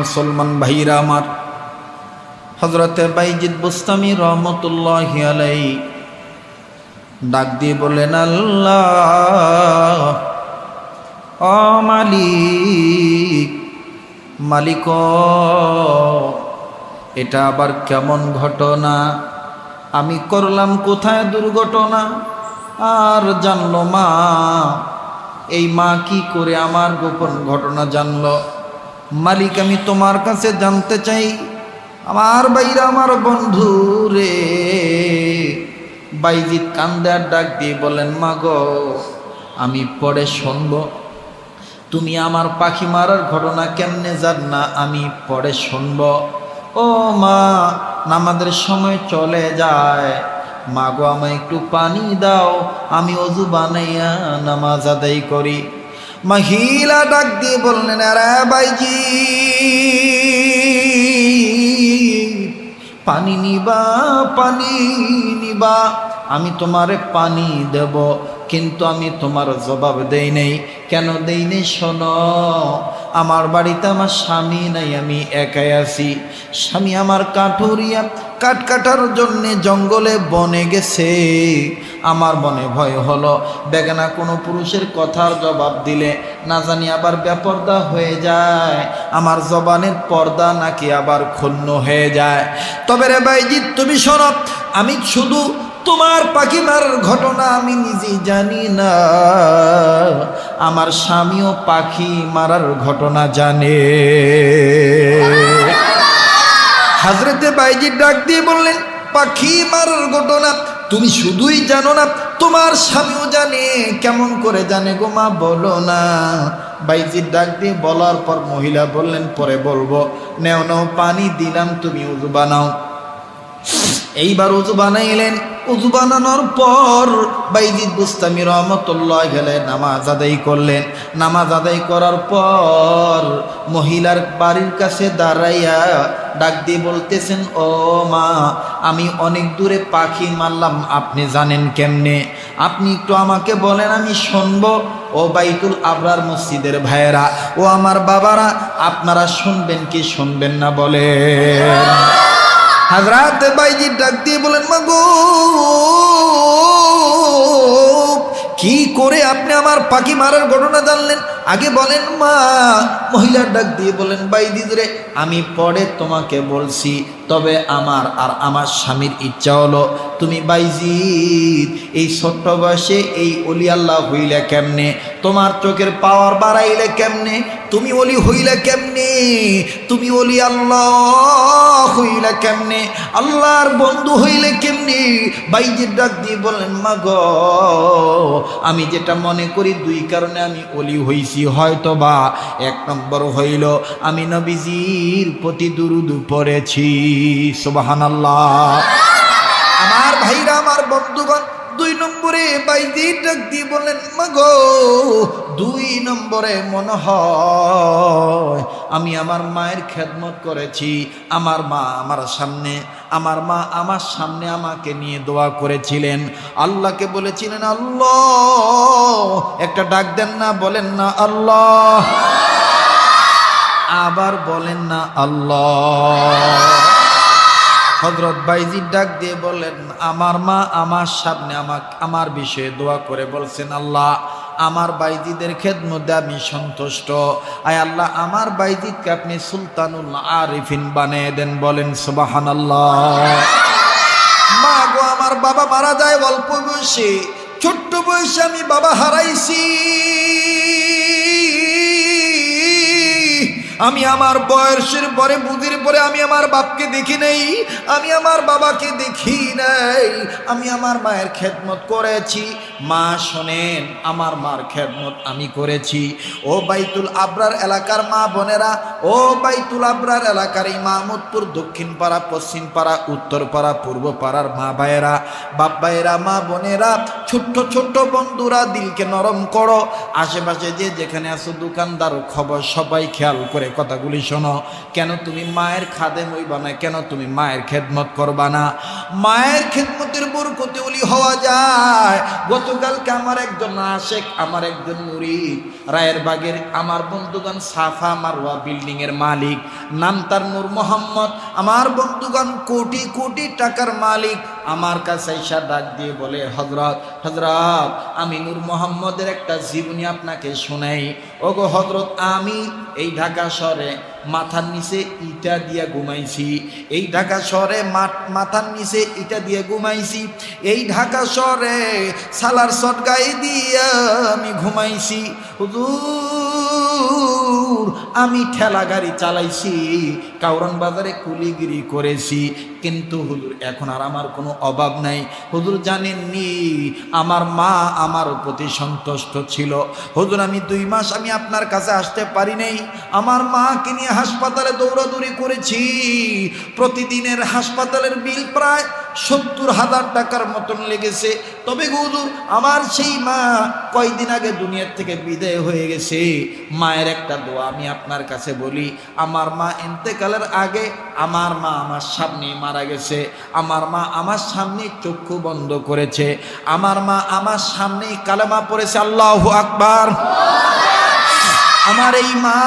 মুসলমান ভাইরা আমার। হজরতে বাইজিদ বুস্তামি রহমতুল্লাহ আলাই ডাক দিয়ে বললেন, আল্লাহ, ও মালিক মালিক, এটা আবার কেমন ঘটনা? আমি করলাম কোথায় দুর্ঘটনা? আর জানলো মা, এই মা কি করে আমার গোপন ঘটনা জানলো? মালিক, আমি তোমার কাছে জানতে চাই, আমার বাইরা আমার বন্ধু রে। বাইজিৎ কান্দার ডাক দিয়ে বলেন মা গো আমি পরে শুনব। তুমি আমার পাখি মারার ঘটনা কেমনে জান না আমি পরে শুনব। ও মা নামাদের সময় চলে যায়। মা গো আমায় একটু পানি দাও। আমি অজু বানাইয়া নামাজ আদায় করি। মহিলা ডাক দিয়ে বললেন, আরে বাইজি পানি নিবা পানি নিবা, আমি তোমারে পানি দেব, কিন্তু আমি তোমার জবাব দেই নেই। কেন দেই নেই শোনো, আমার বাড়িতে আমার স্বামী নাই, আমি একাই আছি। স্বামী আমার কাঠুরিয়া কাঠ কাটার জন্যে জঙ্গলে বনে গেছে। আমার মনে ভয় হলো। বেগানা কোনো পুরুষের কথার জবাব দিলে না জানি আবার বেপর্দা হয়ে যায়। আমার জবানের পর্দা নাকি আবার ক্ষুণ্ণ হয়ে যায়। তবে রে বাইজিৎ, তুমি শোনো আমি শুধু তোমার পাখি মারার ঘটনা আমি নিজেই জানি না। আমার স্বামীও পাখি মারার ঘটনা জানে। হাজরেতে বাইজির ডাক দিয়ে বললেন, পাখি মারার ঘটনা তুমি শুধুই জানো না, তোমার স্বামীও জানে, কেমন করে জানে গো মা বলো না? বাইজির ডাক দিয়ে বলার পর মহিলা বললেন, পরে বলব, নেও, নাও, পানি দিলাম, তুমি উজু বানাও এইবার উজু বানাইলেন। উজু বানানোর পর বাইজিদ বুস্তামি রহমতুল্লাহ গেলে নামাজ আদায় করলেন। নামাজ আদায় করার পর মহিলার বাড়ির কাছে দাঁড়াইয়া ডাক দিয়ে বলতেছেন, ও মা, আমি অনেক দূরে পাখি মারলাম, আপনি জানেন কেমনে? আপনি একটু আমাকে বলেন, আমি শুনব। ও বাইতুল আবরার মসজিদের ভাইয়েরা, ও আমার বাবারা, আপনারা শুনবেন কি শুনবেন না বলেন। হাজরাত বাইজি ডাক দিয়ে বলেন মাগো কি করে আপনি আমার পাখি মারার ঘটনা জানলেন? আগে বলেন, মা, মহিলার ডাক দিয়ে বলেন বাইদি রে আমি পরে তোমাকে বলছি, তবে আমার আর আমার স্বামীর ইচ্ছা হলো, তুমি বাইজিদ এই ছোট্ট বয়সে এই অলি আল্লাহ হইলে কেমনে? তোমার চোখের পাওয়ার বাড়াইলে কেমনে? তুমি অলি হইলে কেমনে? তুমি অলি আল্লাহ হইলে কেমনে? আল্লাহর বন্ধু হইলে কেমনে? বাইজির ডাক দিয়ে বলেন, মা গ, আমি যেটা মনে করি, দুই কারণে আমি অলি হইছি। হয়তো বা এক নম্বর হইল আমি নবীজির প্রতি দুরুদু পড়েছি। সুবাহান আমার ভাইরা আমার বন্ধুগণ নম্বরে বাইজির ডাক দিয়ে বললেন মাগো, দুই নম্বরে মনে হয় আমি আমার মায়ের খেদমত করেছি। আমার মা আমার সামনে, আমার মা আমার সামনে আমাকে নিয়ে দোয়া করেছিলেন। আল্লাহকে বলেছিলেন, আল্লাহ, একটা ডাক দেন না, বলেন না, আল্লাহ। আবার বলেন না, আল্লাহ। হজরত বাইজির ডাক দিয়ে বললেন, আমার মা আমার সামনে আমাক, আমার বিষয়ে দোয়া করে বলছেন, আল্লাহ, আমার বাইজিদের খেদমধ্যে আমি সন্তুষ্ট। আয় আল্লাহ, আমার বাইজিদকে আপনি সুলতানুল আরিফিন বানিয়ে দেন, বলেন সুবাহান আল্লাহ মা গো, আমার বাবা মারা যায় অল্প বয়সে, ছোট্ট বয়সে আমি বাবা হারাইছি। আমি আমার বয়সের পরে, বুধির পরে আমি আমার বাপকে দেখি নাই, আমি আমার বাবাকে দেখি নাই, আমি আমার মায়ের খেদমত করেছি। মা শোনেন, আমার মার খেদমত আমি করেছি। ও বাইতুল আবরার এলাকার মা বোনেরা, ও বাইতুল আবরার এলাকার এই মাহমুদপুর দক্ষিণ পাড়া, পশ্চিম পাড়া, উত্তর পাড়া, পূর্ব পাড়ার মা ভাইয়েরা, বাপ ভাইয়েরা, মা বোনেরা ছোট্ট ছোট্ট বন্ধুরা, দিলকে নরম করো। আশেপাশে যে যেখানে আছো দোকানদার খবর, সবাই খেয়াল করে কথাগুলি শোনো। কেন তুমি মায়ের খাদে হইবা না? কেন তুমি মায়ের খেদমত করবা না? মায়ের খেদমতের বরকতে উলি হওয়া যায়। গতকালকে আমার একজন আশেক, আমার একজন মুরিদ। রায়ের বাগের আমার বন্ধুগণ সাফা মারোয়া বিল্ডিং এর মালিক। নাম তার নূর মোহাম্মদ। আমার বন্ধুগণ কোটি কোটি টাকার মালিক। আমার কাছে ঈশা ডাক দিয়ে বলে হজরত হজরত আমি নূর মোহাম্মদের একটা জীবনী আপনাকে শোনাই। ওগো হজরত আমি এই ঢাকা শহরে মাথার নিচে ইটা দিয়ে ঘুমাইছি। এই ঢাকা শহরে মাথার নিচে ইটা দিয়ে ঘুমাইছি। এই ঢাকা শহরে সালার সটগাই দিয়ে আমি ঘুমাইছি। হুজুর আমি ঠেলা গাড়ি চালাইছি, কাউরন বাজারে কুলিগিরি করেছি। কিন্তু হুজুর, এখন আর আমার কোনো অভাব নাই। হুজুর জানেননি, আমার মা আমার প্রতি সন্তুষ্ট ছিল। হুজুর, আমি দুই মাস আমি আপনার কাছে আসতে পারি নাই। আমার মাকে নিয়ে হাসপাতালে দৌড়াদৌড়ি করেছি। প্রতিদিনের হাসপাতালের বিল প্রায় সত্তর হাজার টাকার মতন লেগেছে। তবে হুজুর, আমার সেই মা কয়দিন আগে দুনিয়ার থেকে বিদায় হয়ে গেছে। মায়ের একটা দোয়া আমি আপনার কাছে বলি, আমার মা এতেকালের আগে আমার মা আমার সামনে মারা গেছে, আমার মা আমার সামনে চক্ষু বন্ধ করেছে, আমার মা আমার সামনে কালেমা পড়েছে, আল্লাহ আকবার। আমার এই মা,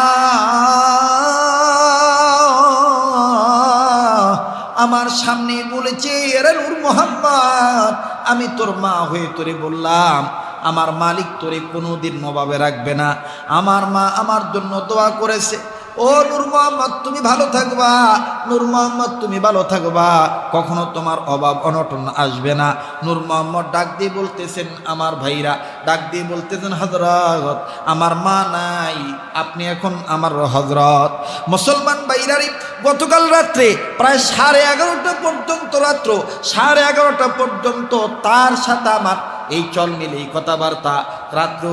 আমার সামনে বলেছে, এরা মোহাম্মদ, আমি তোর মা হয়ে তোরে বললাম আমার মালিক তোরে কোনোদিন নবাবে রাখবে না। আমার মা আমার জন্য দোয়া করেছে। ও নূর মোহাম্মদ, তুমি ভালো থাকবা। নূর মোহাম্মদ, তুমি ভালো থাকবা। কখনো তোমার অভাব অনটন আসবে না। নূর মোহাম্মদ ডাক দিয়ে বলতেছেন, আমার ভাইরা, ডাক দিয়ে বলতেছেন হজরত আমার মা নাই। আপনি এখন আমার হজরত মুসলমান ভাইরারি, গতকাল রাত্রে প্রায় সাড়ে এগারোটা পর্যন্ত রাত্র, সাড়ে এগারোটা পর্যন্ত তার সাথে আমার এই চল মিলে এই কথাবার্তা। রাত্র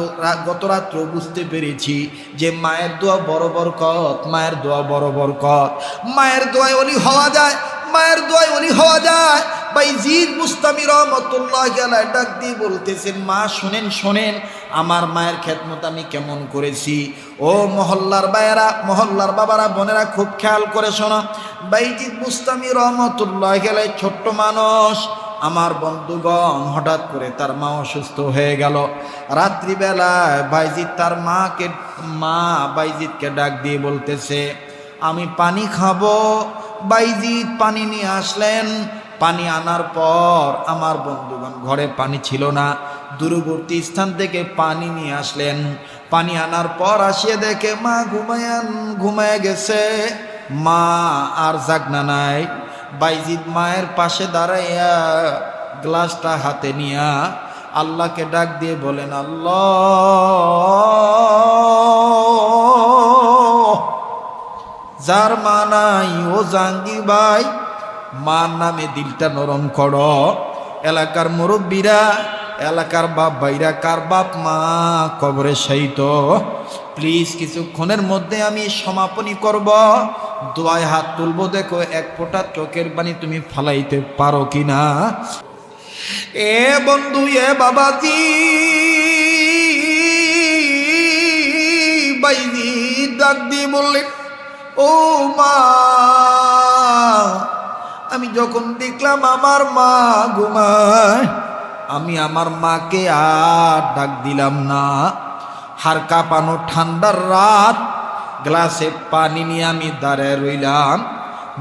গত রাত্র বুঝতে পেরেছি যে মায়ের দোয়া বড় বরকত, মায়ের দোয়া বড় বরকত। মায়ের দোয়ায় অলি হওয়া যায়, মায়ের দোয়ায় অলি হওয়া যায়। ভাই জিদ মুস্তামি রহমতুল্লাহ গেলায় ডাক দিয়ে বলতেছেন, মা, শোনেন শোনেন, আমার মায়ের খেদমত আমি কেমন করেছি? ও মহল্লার বায়েরা মহল্লার বাবারা, বোনেরা, খুব খেয়াল করে শোনো। বাইজিদ মুস্তামি রহমতুল্লাহ গেলায় ছোট্ট মানুষ আমার বন্ধুগণ হঠাৎ করে তার মা অসুস্থ হয়ে গেল। রাত্রিবেলায় বাইজিৎ তার মাকে, মা বাইজিৎকে ডাক দিয়ে বলতেছে, আমি পানি খাব। বাইজিৎ পানি নিয়ে আসলেন। পানি আনার পর আমার বন্ধুগণ ঘরে পানি ছিল না। দূরবর্তী স্থান থেকে পানি নিয়ে আসলেন। পানি আনার পর আসিয়ে দেখে মা ঘুমায়ান, ঘুমায় গেছে। মা আর জাগনা নাই। বাইজিদ মায়ের পাশে দাঁড়াইয়া গ্লাসটা হাতে নিয়া আল্লাহকে ডাক দিয়ে বলেন, আল্লাহ, যার মা নাই, ও জাঙ্গি ভাই, মার নামে দিলটা নরম কর। এলাকার মুরব্বীরা, এলাকার বাপ ভাইরা, কার বাপ মা কবরে সাইত প্লিজ, কিছুক্ষণের মধ্যে আমি সমাপনী করব। দোয়ায় হাত তুলবো দেখো, এক ফোঁটা চোখের পানি তুমি ফালাইতে পারো কিনা? এ বন্ধু, এ বাবাজি, বাইজি ডাক দিয়ে বললেন ও মা, আমি যখন দেখলাম আমার মা ঘুমায়, আমি আমার মাকে আর ডাক দিলাম না। হার কাঁপানো ঠান্ডার রাত গ্লাসে পানি নিয়ে আমি দাঁড়ায় রইলাম।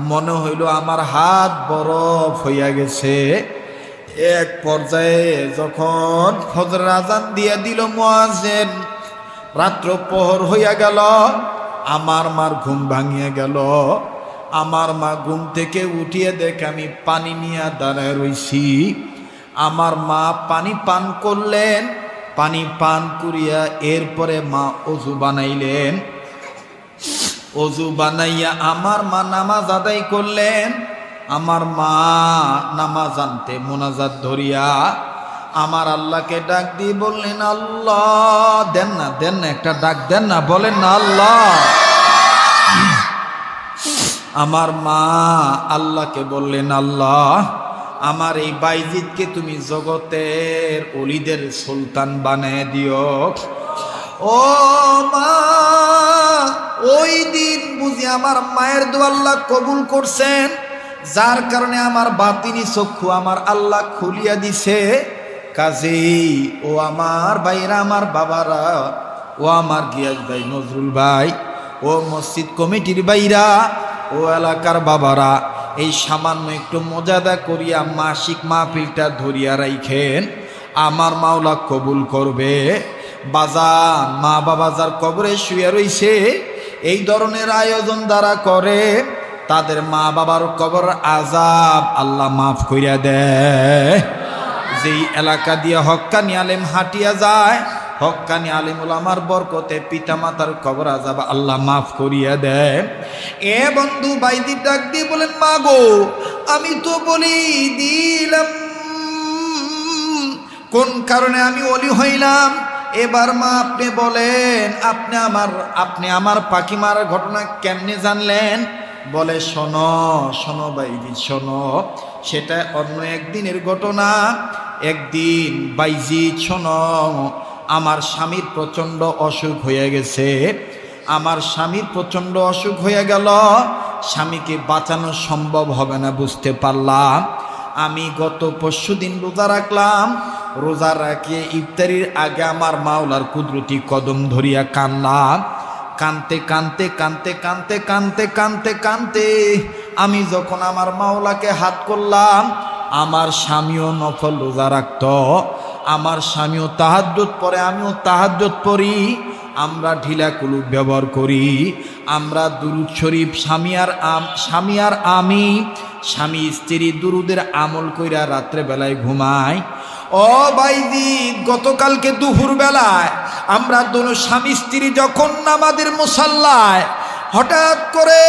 মনে হইল আমার হাত বরফ হইয়া গেছে। এক পর্যায়ে যখন ফজর আজান দিয়ে দিল মোয়াজেন রাত্র প্রহর হইয়া গেল, আমার মার ঘুম ভাঙিয়া গেল। আমার মা ঘুম থেকে উঠিয়ে দেখে আমি পানি নিয়ে দাঁড়ায় রইছি। আমার মা পানি পান করলেন, পানি পান করিয়া এরপরে মা অজু বানাইলেন। অজু বানাইয়া আমার মা নামাজ আদায় করলেন। আমার মা নামাজ আনতে মোনাজাত ধরিয়া আমার আল্লাহকে ডাক দিয়ে বললেন, আল্লাহ, দেন না দেন না, একটা ডাক দেন না, বলেন না, আল্লাহ। আমার মা আল্লাহকে বললেন, আল্লাহ, আমার এই বাইজিদকে তুমি জগতের অলিদের সুলতান বানায় দিও ও মা, ওই দিন বুঝি আমার মায়ের দোয়া আল্লাহ কবুল করছেন, যার কারণে আমার বাতিনি চক্ষু আমার আল্লাহ খুলিয়া দিছে। কাজেই ও আমার ভাইরা, আমার বাবারা, ও আমার গিয়াস ভাই নজরুল ভাই, ও মসজিদ কমিটির বাইরা ও এলাকার বাবারা, এই সামান্য একটু মজাদা করিয়া মাসিক মাহফিলটা ধরিয়া রাইখেন। আমার মাওলা কবুল করবে। বাজান মা বাবা যার কবরে শুয়ে রইছে, এই ধরনের আয়োজন দ্বারা করে, তাদের মা বাবার কবর আজাব আল্লাহ মাফ করিয়া দেয় যেই এলাকা দিয়ে হক্কানি আলেম হাঁটিয়া যায়, হক্কানি আলিম আমার বরকতে পিতা মাতার কবর আজাব আল্লাহ মাফ করিয়া দেয় এ বন্ধু বাইদি ডাক দিয়ে বলেন, মা গো, আমি তো বলি দিলাম, কোন কারণে আমি অলি হইলাম? এবার মা আপনি বলেন, আপনি আমার আপনি আমার পাখি মারার ঘটনা কেমনে জানলেন? বলে, শোনো শোনো বাইজি শোনো, সেটা অন্য একদিনের ঘটনা। একদিন বাইজি শোনো, আমার স্বামীর প্রচণ্ড অসুখ হয়ে গেছে। আমার স্বামীর প্রচণ্ড অসুখ হয়ে গেল। স্বামীকে বাঁচানো সম্ভব হবে না, বুঝতে পারলাম। আমি গত পরশু দিন রোজা রাখলাম। রোজা রাখিয়ে ইফতারির আগে আমার মাওলার কুদরতি কদম ধরিয়া কান্না। কানতে কানতে কানতে কানতে কানতে কানতে কানতে আমি যখন আমার মাওলাকে হাত করলাম, আমার স্বামীও নফল রোজা রাখত। আমার স্বামীও তাহাজ্জত পরে আমিও তাহাজ্জত পড়ি। আমরা ঢিলা কুলুপ ব্যবহার করি। আমরা দুরুদ শরীফ স্বামী আর আম স্বামী আর আমি, স্বামী স্ত্রী দুরুদের আমল কইরা রাত্রে বেলায় ঘুমাই। ও বাইদি গতকালকে দুপুর বেলায় আমরা দোনো স্বামী স্ত্রী যখন আমাদের মুসাল্লায় হঠাৎ করে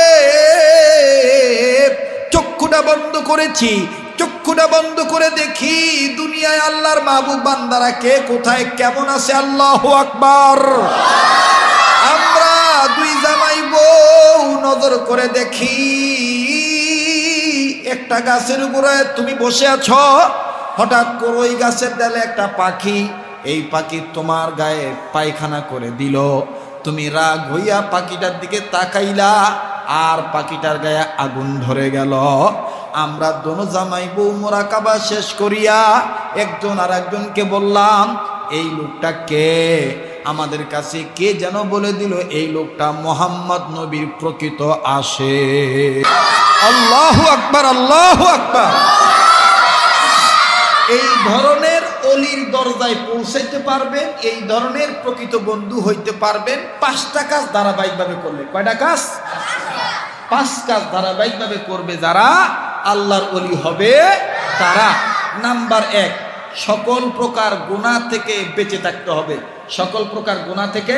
চক্ষুটা বন্ধ করেছি, চক্ষুটা বন্ধ করে দেখি দুনিয়ায় আল্লাহর মাহবুব বান্দারা কে, কোথায়, কেমন আছে? আল্লাহ আকবার। আমরা দুই জামাই বউ নজর করে দেখি, একটা গাছের উপরে তুমি বসে আছো হঠাৎ করে ওই গাছের ডালে একটা পাখি, এই পাখি তোমার গায়ে পায়খানা করে দিল। তুমি রাগ হইয়া পাখিটার দিকে তাকাইলা, আর পাখিটার গায়ে আগুন ধরে গেল। আমরা দোনো জামাই বউ মোরাকাবা শেষ করিয়া একজন আর একজনকে বললাম, এই লোকটা কে? আমাদের কাছে কে যেন বলে দিল, এই লোকটা মোহাম্মদ নবীর প্রকৃত আসে। আল্লাহ আকবার আল্লাহ আকবার। এই ধরনের অলির দরজায় পৌঁছাইতে পারবেন, এই ধরনের প্রকৃত বন্ধু হইতে পারবেন। পাঁচটা কাজ ধারাবাহিকভাবে করলে। কয়টা কাজ? পাঁচ কাজ ধারাবাহিকভাবে করবে যারা আল্লাহর অলি হবে তারা। নাম্বার এক, সকল প্রকার গুণা থেকে বেঁচে থাকতে হবে। সকল প্রকার গুণা থেকে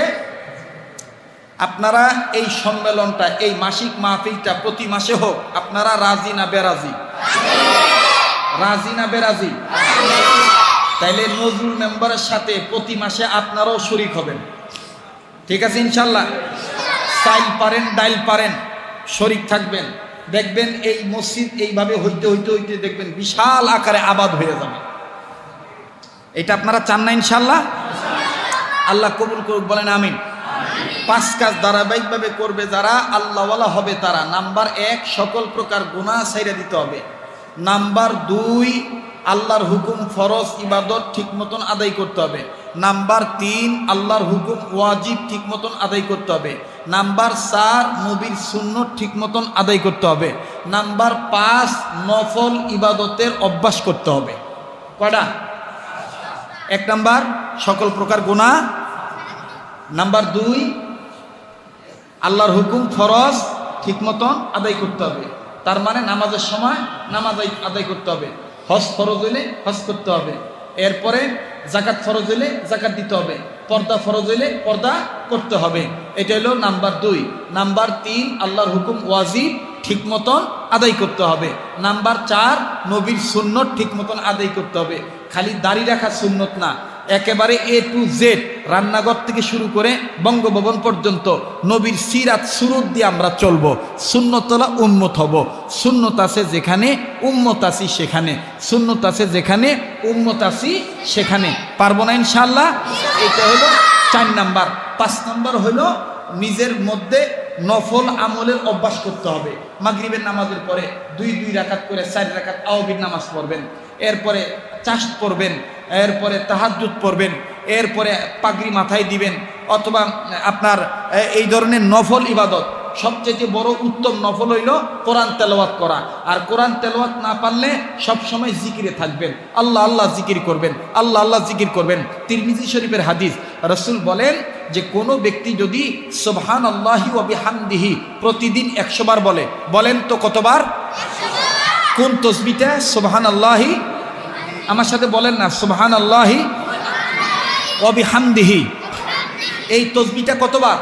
আপনারা এই সম্মেলনটা, এই মাসিক মাহফিলটা প্রতি মাসে হোক, আপনারা রাজি না বেরাজি? রাজি না বেরাজি? তাইলে নজরুল মেম্বারের সাথে প্রতি মাসে আপনারাও শরিক হবেন। ঠিক আছে ইনশাল্লাহ চাইল পারেন, ডাইল পারেন, শরিক থাকবেন। দেখবেন এই মসজিদ এইভাবে হইতে হইতে হইতে দেখবেন বিশাল আকারে আবাদ হয়ে যাবে। এটা আপনারা চান না ইনশাল্লাহ আল্লাহ কবুল করুক, বলেন আমিন। পাঁচ কাজ ধারাবাহিকভাবে করবে যারা, আল্লাহওয়ালা হবে তারা। নাম্বার এক, সকল প্রকার গুণা সাইরা দিতে হবে। নাম্বার দুই, আল্লাহর হুকুম ফরজ ইবাদত ঠিক মতন আদায় করতে হবে। নাম্বার তিন, আল্লাহর হুকুম ওয়াজিব ঠিক মতন আদায় করতে হবে। নাম্বার চার, নবীর শূন্য ঠিক মতন আদায় করতে হবে। নাম্বার পাঁচ, নফল ইবাদতের অভ্যাস করতে হবে। কটা এক নাম্বার, সকল প্রকার গুণা নাম্বার দুই, আল্লাহর হুকুম ফরজ ঠিক মতন আদায় করতে হবে। তার মানে নামাজের সময় নামাজ আদায়- করতে হবে। হজ ফরজ হইলে হজ করতে হবে। এরপরে জাকাত ফরজ হইলে জাকাত দিতে হবে। পর্দা ফরজ হইলে পর্দা করতে হবে। এটা হলো নাম্বার দুই। নাম্বার তিন, আল্লাহর হুকুম ওয়াজিব ঠিক মতন আদায় করতে হবে। নাম্বার চার, নবীর সুন্নত ঠিক মতন আদায় করতে হবে। খালি দাড়ি রাখা সুন্নত না। একেবারে এ টু জেড রান্নাঘর থেকে শুরু করে বঙ্গভবন পর্যন্ত নবীর সিরাত সুরত দিয়ে আমরা চলবো শূন্যতলা উন্মত হব। শূন্যত আছে যেখানে, উম্মত আছি সেখানে। শূন্যত আছে যেখানে, উম্মত আছি সেখানে। পারব না ইনশাল্লাহ এটা হলো চার নাম্বার। পাঁচ নাম্বার হলো নিজের মধ্যে নফল আমলের অভ্যাস করতে হবে। মাগরিবের নামাজের পরে দুই দুই রাকাত করে চার রাকাত আওবির নামাজ পড়বেন। এরপরে চাষ পড়বেন, এরপরে তাহাজুদ পড়বেন, এরপরে পাগড়ি মাথায় দিবেন, অথবা আপনার এই ধরনের নফল ইবাদত, সবচেয়ে বড় উত্তম নফল হইল কোরআন তেলাওয়াত করা। আর কোরআন তেলাওয়াত না পারলে সবসময় জিকিরে থাকবেন। আল্লাহ আল্লাহ জিকির করবেন, আল্লাহ আল্লাহ জিকির করবেন। তিরমিজি শরীফের হাদিস, রসুল বলেন যে কোনো ব্যক্তি যদি সোবহান আল্লাহি ওবিহামদিহি প্রতিদিন একশোবার বলে, বলেন তো কতবার? কোন তসবিটা সোবহান আল্লাহি আমার সাথে বলেন না সোবহান আল্লাহি অবিহামদিহি এই তসবিটা কতবার?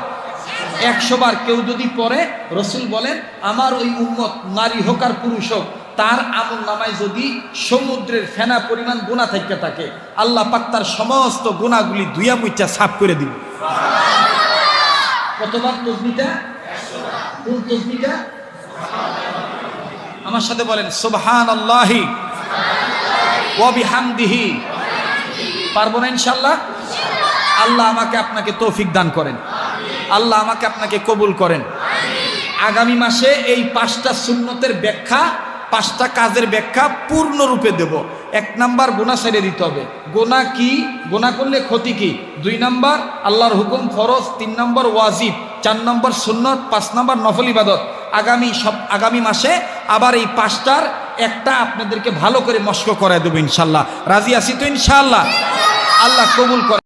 একশো বার। কেউ যদি পড়ে, রসুল বলেন, আমার ওই উম্মত নারী হোক আর পুরুষ হোক, তার আমল নামায় যদি সমুদ্রের ফেনা পরিমাণ গুণা থাকতে থাকে, আল্লাহ পাক তার সমস্ত গুণাগুলি ধুইয়া মুইচা সাফ করে দিবে। কতবার তসবিটা? কোন তসবিটা? আমার সাথে বলেন সুবহান আল্লাহি ওয়াবিহামদিহি পারব না ইনশাল্লাহ আল্লাহ আমাকে আপনাকে তৌফিক দান করেন। আল্লাহ আমাকে আপনাকে কবুল করেন। আগামী মাসে এই পাঁচটা সুন্নতের ব্যাখ্যা, পাঁচটা কাজের ব্যাখ্যা পূর্ণরূপে দেব। এক নাম্বার গোনা সেরে দিতে হবে। গোনা কি? গোনা করলে ক্ষতি কি? দুই নাম্বার, আল্লাহর হুকুম ফরজ। তিন নম্বর ওয়াজিব। চার নম্বর সুন্নত। পাঁচ নম্বর নফল ইবাদত। আগামী সব, আগামী মাসে আবার এই পাঁচটার একটা আপনাদেরকে ভালো করে মস্ক করায় দেবো ইনশাল্লাহ। রাজি আছি তো ইনশাল্লাহ? আল্লাহ কবুল করে।